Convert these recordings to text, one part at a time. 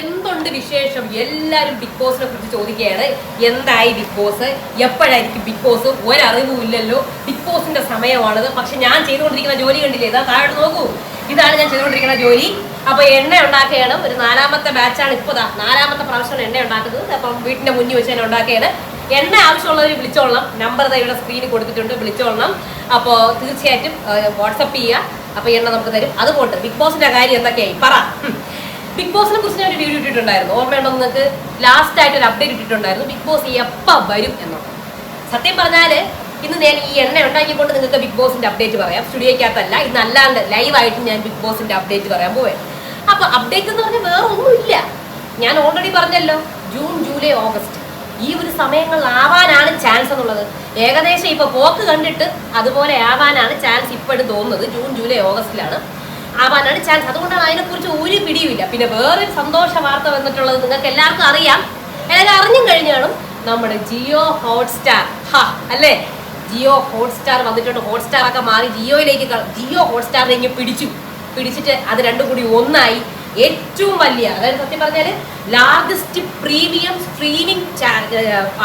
എന്തുണ്ട് വിശേഷം? എല്ലാവരും ബിഗ് ബോസിനെ കുറിച്ച് ചോദിക്കുകയാണ്. എന്തായി ബിഗ് ബോസ് എപ്പോഴായിരിക്കും ബിഗ് ബോസ് ഒരറിവും ഇല്ലല്ലോ. ബിഗ് ബോസിന്റെ സമയമാണത്. പക്ഷെ ഞാൻ ചെയ്തുകൊണ്ടിരിക്കുന്ന ജോലി കണ്ടില്ലേ? ഇതാ താഴെ നോക്കൂ. ഇതാണ് ഞാൻ ചെയ്തുകൊണ്ടിരിക്കുന്ന ജോലി. അപ്പൊ എണ്ണ ഉണ്ടാക്കുകയാണ്. ഒരു നാലാമത്തെ ബാച്ചാണ് ഇപ്പോൾ നാലാമത്തെ പ്രാവശ്യമാണ് എണ്ണ ഉണ്ടാക്കുന്നത്. അപ്പം വീട്ടിന്റെ മുന്നിൽ വെച്ച് തന്നെ ഉണ്ടാക്കിയത് എണ്ണ ആവശ്യമുള്ളവർ വിളിച്ചോളണം. നമ്പർ ഇവിടെ സ്ക്രീനിൽ കൊടുത്തിട്ടുണ്ട്. വിളിച്ചോളണം. അപ്പോൾ തീർച്ചയായിട്ടും വാട്സപ്പ് ചെയ്യുക. അപ്പോൾ എണ്ണ നമുക്ക് തരും. അതുകൊണ്ട് ബിഗ് ബോസിന്റെ കാര്യം എന്തൊക്കെയായി? പറ. ബിഗ് ബോസിനെ കുറിച്ച് ഞാൻ ഒരു വീഡിയോ ഇട്ടിട്ടുണ്ടായിരുന്നു. ഓർമ്മയുണ്ടോ നിങ്ങൾക്ക്? ലാസ്റ്റ് ആയിട്ട് ഒരു അപ്ഡേറ്റ് ഇട്ടിട്ടുണ്ടായിരുന്നു. ബിഗ് ബോസ് എപ്പോൾ വരും എന്നുള്ളത് സത്യം പറഞ്ഞാൽ ഇന്ന് ഞാൻ ഈ എണ്ണ ഉണ്ടാക്കിക്കൊണ്ട് നിങ്ങൾക്ക് ബിഗ് ബോസിന്റെ അപ്ഡേറ്റ് പറയാം. സ്റ്റുഡിയോക്കകത്തല്ല ഇന്ന് അല്ലാണ്ട് ലൈവായിട്ട് ഞാൻ ബിഗ് ബോസിന്റെ അപ്ഡേറ്റ് പറയാൻ പോവേ. അപ്പൊ അപ്ഡേറ്റ് എന്ന് പറഞ്ഞാൽ വേറെ ഒന്നുമില്ല. ഞാൻ ഓൾറെഡി പറഞ്ഞല്ലോ ജൂൺ ജൂലൈ ഓഗസ്റ്റ് ഈ ഒരു സമയങ്ങളിലാവാനാണ് ചാൻസ് എന്നുള്ളത്. ഏകദേശം ഇപ്പൊ പോക്ക് കണ്ടിട്ട് അതുപോലെ ആവാനാണ് ചാൻസ് ഇപ്പോഴും തോന്നുന്നത്. ജൂൺ ജൂലൈ ഓഗസ്റ്റിലാണ് ആവാനാണ് ചാൻസ് അതുകൊണ്ടാണ് അതിനെക്കുറിച്ച് ഒരു പിടിയുമില്ല. പിന്നെ വേറൊരു സന്തോഷ വാർത്ത വന്നിട്ടുള്ളത് നിങ്ങൾക്ക് എല്ലാവർക്കും അറിയാം. എല്ലാവരും അറിഞ്ഞും കഴിഞ്ഞു കാണും നമ്മുടെ ജിയോ ഹോട്ട്സ്റ്റാർ. ഹാ അല്ലേ? ജിയോ ഹോട്ട്സ്റ്റാർ വന്നിട്ടുണ്ട്. ഹോട്ട്സ്റ്റാർ ഒക്കെ മാറി ജിയോയിലേക്ക് ജിയോ ഹോട്ട്സ്റ്റാറിലേക്ക് പിടിച്ചു. പിടിച്ചിട്ട് അത് രണ്ടും കൂടി ഒന്നായി. ഏറ്റവും വലിയ അതായത് സത്യം പറഞ്ഞാൽ ലാർജസ്റ്റ് പ്രീമിയം സ്ട്രീമിംഗ്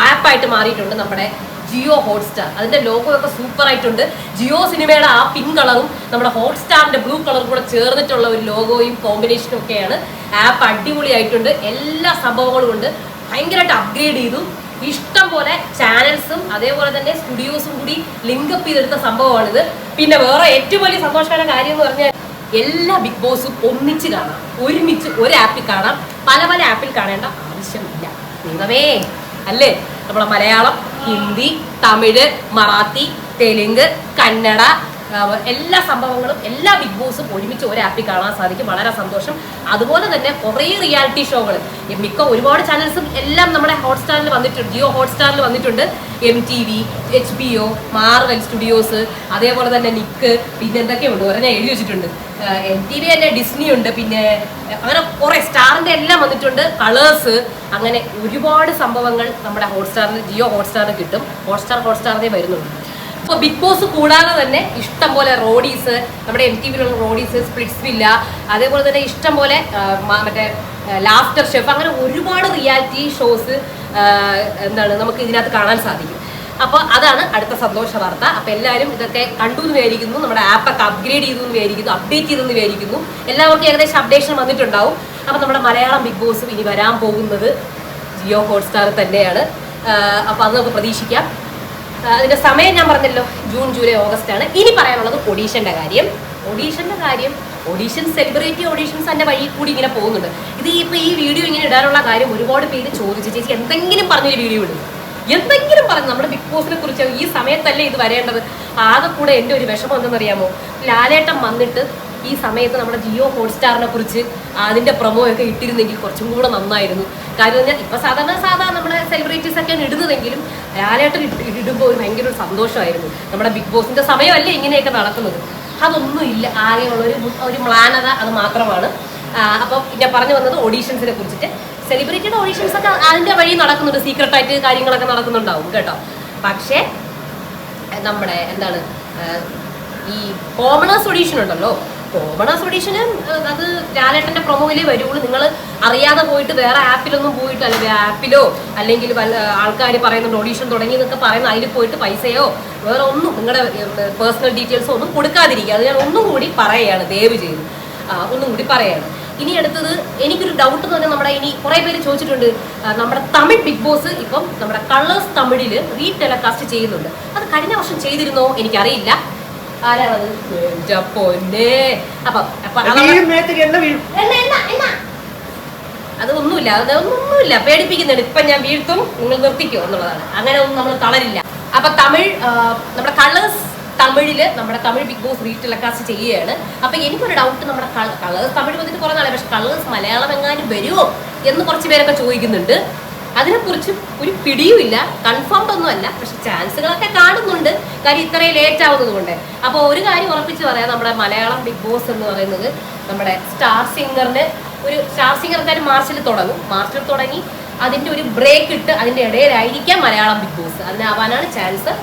ആപ്പായിട്ട് മാറിയിട്ടുണ്ട് നമ്മുടെ ജിയോ ഹോട്ട്സ്റ്റാർ. അതിന്റെ ലോഗോ ഒക്കെ സൂപ്പർ ആയിട്ടുണ്ട്. ജിയോ സിനിമയുടെ ആ പിങ്ക് കളറും നമ്മുടെ ഹോട്ട്സ്റ്റാറിന്റെ ബ്ലൂ കളറും കൂടെ ചേർന്നിട്ടുള്ള ഒരു ലോഗോയും കോമ്പിനേഷനും ഒക്കെയാണ്. ആപ്പ് അടിപൊളിയായിട്ടുണ്ട്. എല്ലാ സംഭവങ്ങളും ഉണ്ട്. ഭയങ്കരമായിട്ട് അപ്ഗ്രേഡ് ചെയ്തു. ഇഷ്ടം പോലെ ചാനൽസും അതേപോലെ തന്നെ സ്റ്റുഡിയോസും കൂടി ലിങ്കപ്പ് ചെയ്തെടുത്ത സംഭവമാണിത്. പിന്നെ വേറെ ഏറ്റവും വലിയ സന്തോഷമായ കാര്യം എന്ന് പറഞ്ഞാൽ എല്ലാ ബിഗ് ബോസും ഒന്നിച്ച് കാണാം. ഒരുമിച്ച് ഒരു ആപ്പിൽ കാണാം. പല പല ആപ്പിൽ കാണേണ്ട ആവശ്യമില്ല. നിങ്ങവേ അല്ലേ? നമ്മുടെ മലയാളം ഹിന്ദി തമിഴ് മറാത്തി തെലുങ്ക് കന്നഡ എല്ലാ സംഭവങ്ങളും എല്ലാ ബിഗ് ബോസും ഒരുമിച്ച് ഒരു ആപ്പിൽ കാണാൻ സാധിക്കും. വളരെ സന്തോഷം. അതുപോലെ തന്നെ കുറേ റിയാലിറ്റി ഷോകൾ മിക്ക ഒരുപാട് ചാനൽസും എല്ലാം നമ്മുടെ ഹോട്ട്സ്റ്റാറിൽ വന്നിട്ടുണ്ട്. ജിയോ ഹോട്ട്സ്റ്റാറിൽ വന്നിട്ടുണ്ട്. M T V H B O Marvel studios അതേപോലെ തന്നെ നിക്ക് പിന്നെ എന്തൊക്കെയുണ്ട്? ഞാൻ എഴുതി വെച്ചിട്ടുണ്ട്. എം ടി വി തന്നെ ഡിസ്നി ഉണ്ട്. പിന്നെ അങ്ങനെ കുറെ സ്റ്റാറിന്റെ എല്ലാം വന്നിട്ടുണ്ട്. കളേഴ്സ് അങ്ങനെ ഒരുപാട് സംഭവങ്ങൾ നമ്മുടെ ഹോട്ട്സ്റ്റാറിന് ജിയോ ഹോട്ട്സ്റ്റാറിന് കിട്ടും. ഹോട്ട്സ്റ്റാർ ഹോട്ട്സ്റ്റാറിനെ വരുന്നുണ്ട് അപ്പോൾ ബിഗ് ബോസ് കൂടാതെ തന്നെ ഇഷ്ടം പോലെ റോഡീസ് നമ്മുടെ എം ടി വിയിലുള്ള റോഡീസ് സ്പ്ലിറ്റ്സ് വില്ല അതേപോലെ തന്നെ ഇഷ്ടം പോലെ മറ്റേ ലാഫ്റ്റർ ഷെഫ് അങ്ങനെ ഒരുപാട് റിയാലിറ്റി ഷോസ് എന്താണ് നമുക്ക് ഇതിനകത്ത് കാണാൻ സാധിക്കും. അപ്പോൾ അതാണ് അടുത്ത സന്തോഷ വാർത്ത. അപ്പോൾ എല്ലാവരും ഇതൊക്കെ കണ്ടു എന്ന് വിചാരിക്കുന്നു. നമ്മുടെ ആപ്പൊക്കെ അപ്ഗ്രേഡ് ചെയ്തു എന്ന് വിചാരിക്കുന്നു അപ്ഡേറ്റ് ചെയ്തു എന്ന് വിചാരിക്കുന്നു. എല്ലാവർക്കും ഏകദേശം അപ്ഡേഷൻ വന്നിട്ടുണ്ടാവും. അപ്പോൾ നമ്മുടെ മലയാളം ബിഗ് ബോസും ഇനി വരാൻ പോകുന്നത് ജിയോ ഹോട്ട്സ്റ്റാർ തന്നെയാണ്. അപ്പോൾ അത് നമുക്ക് പ്രതീക്ഷിക്കാം. അതിന്റെ സമയം ഞാൻ പറഞ്ഞല്ലോ ജൂൺ ജൂലൈ ഓഗസ്റ്റ് ആണ്. ഇനി പറയാനുള്ളത് ഒഡീഷന്റെ കാര്യം. ഒഡീഷന്റെ കാര്യം ഓഡീഷൻ സെലിബ്രിറ്റി ഓഡീഷൻസ് എന്റെ വഴി കൂടി ഇങ്ങനെ പോകുന്നുണ്ട്. ഇത് ഇപ്പൊ ഈ വീഡിയോ ഇങ്ങനെ ഇടാനുള്ള കാര്യം ഒരുപാട് പേര് ചോദിച്ചു. ചേച്ചി എന്തെങ്കിലും പറഞ്ഞൊരു വീഡിയോ ഇടും. എന്തെങ്കിലും പറഞ്ഞു നമ്മുടെ ബിഗ് ബോസിനെ കുറിച്ച് ഈ സമയത്തല്ലേ ഇത് വരേണ്ടത്? ആകെ കൂടെ എന്റെ ഒരു വിഷമം എന്തെന്നറിയാമോ? ലാലേട്ടം വന്നിട്ട് ഈ സമയത്ത് നമ്മുടെ ജിയോ ഹോട്ട്സ്റ്റാറിനെ കുറിച്ച് അതിന്റെ പ്രൊമോ ഒക്കെ ഇട്ടിരുന്നെങ്കിൽ കുറച്ചും കൂടെ നന്നായിരുന്നു. കാര്യം പറഞ്ഞാൽ ഇപ്പം സാധാരണ സാധാരണ നമ്മുടെ സെലിബ്രിറ്റീസ് ഒക്കെയാണ് ഇടുന്നതെങ്കിലും ലാലേട്ടൻ ഇടുമ്പോൾ ഒരു ഭയങ്കര ഒരു സന്തോഷമായിരുന്നു. നമ്മുടെ ബിഗ് ബോസിന്റെ സമയമല്ലേ ഇങ്ങനെയൊക്കെ നടക്കുന്നത്. അതൊന്നും ഇല്ല ആകെയുള്ള ഒരു ഒരു മ്ലാനത അത് മാത്രമാണ്. അപ്പം ഞാൻ പറഞ്ഞു വന്നത് ഓഡീഷൻസിനെ കുറിച്ചിട്ട്. സെലിബ്രിറ്റിയുടെ ഓഡീഷൻസ് ഒക്കെ അതിന്റെ വഴി നടക്കുന്നുണ്ട്. സീക്രട്ട് ആയിട്ട് കാര്യങ്ങളൊക്കെ നടക്കുന്നുണ്ടാവും കേട്ടോ. പക്ഷേ നമ്മുടെ എന്താണ് ഈ കോമണേഴ്സ് ഓഡീഷൻ ഉണ്ടല്ലോ. കോമണേഴ്സ് ഓഡീഷന് അത് ലാലേട്ടന്റെ പ്രൊമോയിലേ വരുള്ളൂ. നിങ്ങൾ അറിയാതെ പോയിട്ട് വേറെ ആപ്പിലൊന്നും പോയിട്ട് അല്ലെങ്കിൽ ആപ്പിലോ അല്ലെങ്കിൽ ആൾക്കാർ പറയുന്നുണ്ട് ഓഡീഷൻ തുടങ്ങി എന്നൊക്കെ പറയുന്ന അതിൽ പോയിട്ട് പൈസയോ വേറെ ഒന്നും നിങ്ങളുടെ പേഴ്സണൽ ഡീറ്റെയിൽസോ ഒന്നും കൊടുക്കാതിരിക്കുക. അത് ഞാൻ ഒന്നും കൂടി പറയുകയാണ് ദയവ് ചെയ്ത്. ഒന്നും കൂടി പറയാണ്. ഇനി അടുത്തത് എനിക്കൊരു ഡൗട്ട് എന്ന് പറഞ്ഞാൽ നമ്മുടെ ഇനി കുറെ പേര് ചോദിച്ചിട്ടുണ്ട് നമ്മുടെ തമിഴ് ബിഗ് ബോസ് ഇപ്പം നമ്മുടെ കളേഴ്സ് തമിഴിൽ റീ ടെലികാസ്റ്റ് ചെയ്യുന്നുണ്ട്. അത് കഴിഞ്ഞ വർഷം ചെയ്തിരുന്നോ? എനിക്കറിയില്ല. ആരാണത്? അതൊന്നുമില്ല പൊന്നേ അപ്പം അപ്പം അതാണ് വീഴും മേത്തേക്ക് എണ്ണ വീഴും. എണ്ണ, എണ്ണ, എണ്ണ. അത് ഒന്നുമില്ല പേടിപ്പിക്കുന്നുണ്ട്. ഇപ്പൊ ഞാൻ വീഴ്ത്തും നിങ്ങൾ നിർത്തിക്കോ എന്നുള്ളതാണ്. അങ്ങനെ ഒന്നും നമ്മൾ തളരില്ല. അപ്പൊ തമിഴ് നമ്മുടെ കളേഴ്സ് തമിഴിൽ നമ്മുടെ Tamil big boss re telecast ചെയ്യുകയാണ്. അപ്പൊ എനിക്കൊരു ഡൗട്ട് നമ്മുടെ കളേഴ്സ് തമിഴ് വന്നിട്ട് കുറെ നാളെ പക്ഷെ കളേഴ്സ് മലയാളം എങ്ങാനും വരുമോ എന്ന് കുറച്ച് പേരൊക്കെ ചോദിക്കുന്നുണ്ട്. അതിനെക്കുറിച്ച് ഒരു പിടിയുമില്ല. കൺഫേംഡ് ഒന്നുമല്ല പക്ഷെ ചാൻസുകളൊക്കെ കാണുന്നുണ്ട്. കാര്യം ഇത്രയും ലേറ്റ് ആവുന്നത് കൊണ്ട്. അപ്പോൾ ഒരു കാര്യം ഉറപ്പിച്ച് പറയാം. നമ്മുടെ മലയാളം ബിഗ് ബോസ് എന്ന് പറയുന്നത് നമ്മുടെ സ്റ്റാർ സിംഗറിന് ഒരു സ്റ്റാർ സിംഗർ എന്തായാലും മാർച്ചിൽ തുടങ്ങും. മാർച്ചിൽ തുടങ്ങി അതിന്റെ ഒരു ബ്രേക്ക് ഇട്ട് അതിന്റെ ഇടയിലായിരിക്കാം മലയാളം ബിഗ് ബോസ്. അതിനാവാനാണ് ചാൻസ്.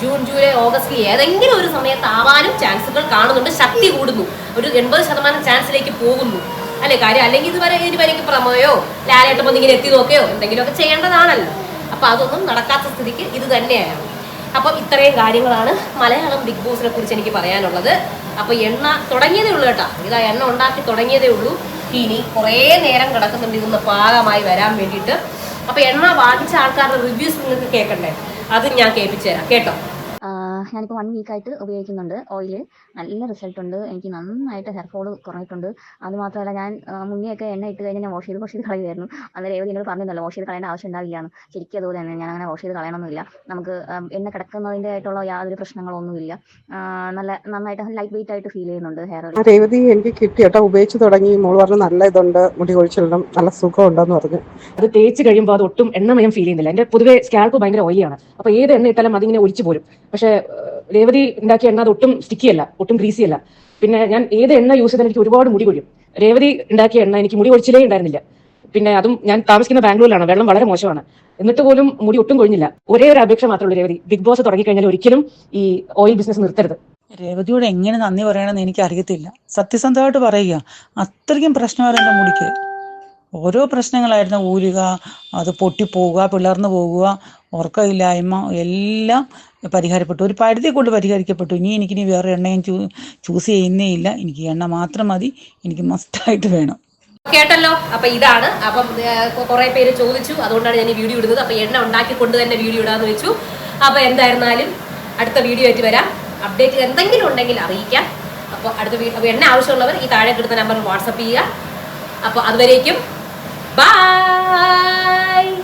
ജൂൺ ജൂലൈ ഓഗസ്റ്റിൽ ഏതെങ്കിലും ഒരു സമയത്ത് ആവാനും ചാൻസുകൾ കാണുന്നുണ്ട്. ശക്തി കൂടുന്നു. ഒരു എൺപത് ശതമാനം ചാൻസിലേക്ക് പോകുന്നു. അല്ലെ കാര്യം? അല്ലെങ്കിൽ ഇതുവരെ ഇതിന് വരയ്ക്ക് പ്രമോയോ ലാലേട്ടം ഒന്നിങ്ങനെ എത്തി നോക്കുകയോ എന്തെങ്കിലുമൊക്കെ ചെയ്യേണ്ടതാണല്ലോ. അപ്പൊ അതൊന്നും നടക്കാത്ത സ്ഥിതിക്ക് ഇത് തന്നെയാണ്. അപ്പം ഇത്രയും കാര്യങ്ങളാണ് മലയാളം ബിഗ് ബോസിനെ കുറിച്ച് എനിക്ക് പറയാനുള്ളത്. അപ്പൊ എണ്ണ തുടങ്ങിയതേ ഉള്ളൂ കേട്ടോ. ഇതാ എണ്ണ ഉണ്ടാക്കി തുടങ്ങിയതേ ഉള്ളൂ. ഇനി കുറേ നേരം കിടക്കുന്നുണ്ട്. ഇതൊന്ന് പാകമായി വരാൻ വേണ്ടിയിട്ട്. അപ്പൊ എണ്ണ വാങ്ങിച്ച ആൾക്കാരുടെ റിവ്യൂസ് നിങ്ങൾക്ക് കേൾക്കണ്ടേ? അത് ഞാൻ കേൾപ്പിച്ചു തരാം. കേട്ടോ? ഞാനിപ്പോൾ വൺ വീക്ക് ആയിട്ട് ഉപയോഗിക്കുന്നുണ്ട് ഓയിൽ നല്ല റിസൾട്ട് ഉണ്ട്. എനിക്ക് നന്നായിട്ട് ഹെയർ ഫോൾ കുറഞ്ഞിട്ടുണ്ട്. അതുമാത്രമല്ല ഞാൻ മുന്നെയൊക്കെ എണ്ണ ഇട്ട് കഴിഞ്ഞാൽ ഞാൻ വാഷ് ചെയ്ത് വാഷ് ചെയ്ത് കളയുമായിരുന്നു അന്നേരം രേവതി എന്നോട് പറഞ്ഞിരുന്നല്ലോ വാഷ് ചെയ്ത് കളയേണ്ട ആവശ്യം ഉണ്ടാവില്ലാന്ന് ശരിക്കും അതുപോലെ തന്നെ ഞാൻ അങ്ങനെ വാഷ് ചെയ്ത് കളയണമെന്നില്ല നമുക്ക് എണ്ണ കിടക്കുന്നതിന്റെ ആയിട്ടുള്ള യാതൊരു പ്രശ്നങ്ങളൊന്നുമില്ല. നല്ല നന്നായിട്ട് ലൈറ്റ് വെയിറ്റ് ആയിട്ട് ഫീൽ ചെയ്യുന്നുണ്ട് ഹെയർ ഓയിൽ രേവതി എനിക്ക് കിട്ടി കേട്ടോ. ഉപയോഗിച്ച് തുടങ്ങി. മോൾ പറഞ്ഞു നല്ല ഇതുണ്ട്. മുടി കൊഴിച്ചിലിടം. നല്ല സുഖമുണ്ടെന്ന് പറഞ്ഞു. അത് തേച്ച് കഴിയുമ്പോൾ അത് ഒട്ടും എണ്ണമയം ഫീൽ ചെയ്യുന്നില്ല. എന്റെ പൊതുവേ സ്കാൽപ്പ് ഭയങ്കര ഓയിലാണ് അപ്പൊ ഏത് എണ്ണ ഇട്ടാലും അതിങ്ങനെ ഒലിച്ചു പോരും. പക്ഷെ രേവതി ഉണ്ടാക്കിയ എണ്ണ അത് ഒട്ടും സ്റ്റിക്കി അല്ല ഒട്ടും ഗ്രീസി അല്ല. പിന്നെ ഞാൻ ഏത് എണ്ണ യൂസ് ചെയ്താലും എനിക്ക് ഒരുപാട് മുടി കൊഴിയും. രേവതി ഉണ്ടാക്കിയ എണ്ണ എനിക്ക് മുടി കൊഴിച്ചിലേ ഉണ്ടായിരുന്നില്ല. പിന്നെ അതും ഞാൻ താമസിക്കുന്ന ബാംഗ്ലൂരിലാണ് വെള്ളം വളരെ മോശമാണ്. എന്നിട്ട് പോലും മുടി ഒട്ടും കൊഴിഞ്ഞില്ല. ഒരേ ഒരു അപേക്ഷ മാത്രമേ രേവതി ബിഗ് ബോസ് തുടങ്ങിക്കഴിഞ്ഞാൽ ഒരിക്കലും ഈ ഓയിൽ ബിസിനസ് നിർത്തരുത്. രേവതിയോട് എങ്ങനെ നന്ദി പറയണമെന്ന് എനിക്ക് അറിയത്തില്ല സത്യസന്ധമായിട്ട് പറയുക അത്രയ്ക്കും പ്രശ്നമായിരുന്നു എന്റെ മുടിക്ക്. ഓരോ പ്രശ്നങ്ങളായിരുന്നു ഊരുക അത് പൊട്ടിപ്പോവുക പിളർന്നു പോകുക ഉറക്കമില്ലായ്മ എല്ലാം പരിഹാരപ്പെട്ടു. ഒരു പരിധി കൊണ്ട് പരിഹരിക്കപ്പെട്ടു. ഇനി എനിക്കിനി വേറെ എണ്ണയും ചൂ ചൂസ് ചെയ്യുന്നേ ഇല്ല. എനിക്ക് എണ്ണ മാത്രം മതി. എനിക്ക് മസ്റ്റായിട്ട് വേണം. കേട്ടല്ലോ. അപ്പൊ ഇതാണ്. അപ്പം കുറെ പേര് ചോദിച്ചു. അതുകൊണ്ടാണ് ഞാൻ ഈ വീഡിയോ ഇടുന്നത്. അപ്പൊ എണ്ണ ഉണ്ടാക്കി കൊണ്ട് തന്നെ വീഡിയോ ഇടാന്ന് വെച്ചു. അപ്പൊ എന്തായിരുന്നാലും അടുത്ത വീഡിയോ ആയിട്ട് വരാം. അപ്ഡേറ്റ് എന്തെങ്കിലും ഉണ്ടെങ്കിൽ അറിയിക്കാം. അപ്പോൾ അടുത്ത വീഡിയോ എണ്ണ ആവശ്യമുള്ളവർ ഈ താഴെ കിട്ടുന്ന നമ്പറിൽ വാട്സപ്പ് ചെയ്യുക. അപ്പോൾ അതുവരേക്കും ബൈ